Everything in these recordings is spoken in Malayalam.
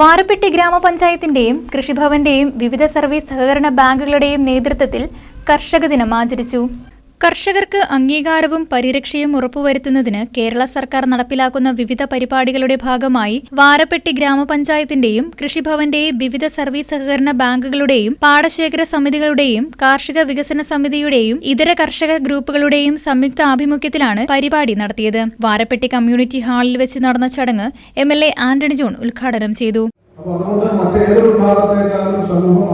വാരപ്പെട്ടി ഗ്രാമപഞ്ചായത്തിന്റെയും കൃഷിഭവന്റെയും വിവിധ സർവീസ് സഹകരണ ബാങ്കുകളുടെയും നേതൃത്വത്തിൽ കർഷക ദിനം ആചരിച്ചു. കർഷകർക്ക് അംഗീകാരവും പരിരക്ഷയും ഉറപ്പുവരുത്തുന്നതിന് കേരള സർക്കാർ നടപ്പിലാക്കുന്ന വിവിധ പരിപാടികളുടെ ഭാഗമായി വാരപ്പെട്ടി ഗ്രാമപഞ്ചായത്തിന്റെയും കൃഷിഭവന്റെയും വിവിധ സർവീസ് സഹകരണ ബാങ്കുകളുടെയും പാടശേഖര സമിതികളുടെയും കാർഷിക വികസന സമിതിയുടെയും ഇതര കർഷക ഗ്രൂപ്പുകളുടെയും സംയുക്ത ആഭിമുഖ്യത്തിലാണ് പരിപാടി നടത്തിയത്. വാരപ്പെട്ടി കമ്മ്യൂണിറ്റി ഹാളിൽ വെച്ച് നടന്ന ചടങ്ങ് M L A Antony John ഉദ്ഘാടനം ചെയ്തു. സമൂഹം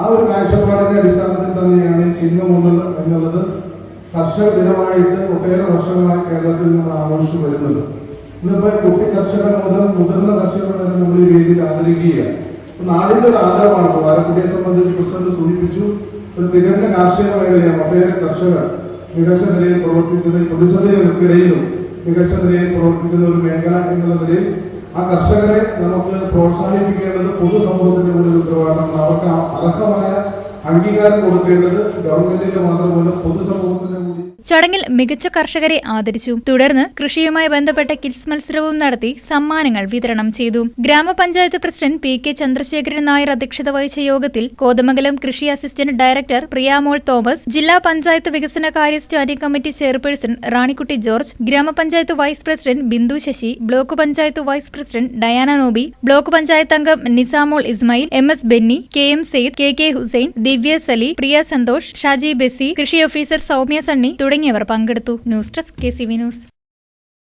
ആ ഒരു കാഴ്ചപ്പാടിന്റെ അടിസ്ഥാനത്തിൽ തന്നെയാണ് ചിഹ്നം ഒന്നത് എന്നുള്ളത് കർഷക ദിനമായിട്ട് ഒട്ടേറെ വർഷങ്ങളായി കേരളത്തിൽ നമ്മൾ ആഘോഷിച്ചു വരുന്നത്. ഇന്നിപ്പോ കുട്ടി കർഷകർ മുതൽ മുതിർന്ന കർഷകർ വരെ നമ്മൾ ഈ വേദിയിൽ ആദരിക്കുകയാണ്. നാടിന്റെ ഒരു ആദരവാണ്. വാരക്കുട്ടിയെ സംബന്ധിച്ച് പ്രസിഡന്റ് സൂചിപ്പിച്ചു ഒരു തികഞ്ഞ കാർഷിക മേഖലയാണ്. ഒട്ടേറെ കർഷകർ മികച്ച നിലയിൽ പ്രവർത്തിക്കുന്ന പ്രതിസന്ധികൾക്കിടയിലും മികച്ച നിലയിൽ പ്രവർത്തിക്കുന്ന ഒരു മേഖല എന്നുള്ള നിലയിൽ ആ കർഷകരെ നമുക്ക് പ്രോത്സാഹിപ്പിക്കേണ്ടത് പൊതുസമൂഹത്തിന്റെ കൂടി ഒരു അംഗീകാരം കൊടുക്കേണ്ടത് ഗവൺമെന്റിന്റെ മാത്രമല്ല പൊതുസമൂഹത്തിന്റെ കൂടി ചടങ്ങിൽ മികച്ച കർഷകരെ ആദരിച്ചു. തുടർന്ന് കൃഷിയുമായി ബന്ധപ്പെട്ട കിഡ്സ് മത്സരവും നടത്തി സമ്മാനങ്ങൾ വിതരണം ചെയ്തു. ഗ്രാമപഞ്ചായത്ത് president P K Chandrasekharan Nair അധ്യക്ഷത വഹിച്ച യോഗത്തിൽ കോതമംഗലം കൃഷി അസിസ്റ്റന്റ് ഡയറക്ടർ പ്രിയാമോൾ തോമസ് ജില്ലാ പഞ്ചായത്ത് വികസന കാര്യ standing committee chairperson Ranikutty George ഗ്രാമപഞ്ചായത്ത് vice president Bindu Sasi block panchayat vice president Diana Nobi block panchayat അംഗം Nisamol Ismail M S Benny K M Sayed K K Hussain Divya Sali Priya Santhosh Shaji Besy കൃഷി ഓഫീസർ സൗമ്യ സണ്ണി തുടങ്ങിയവർ പങ്കെടുത്തു. News desk K C V news.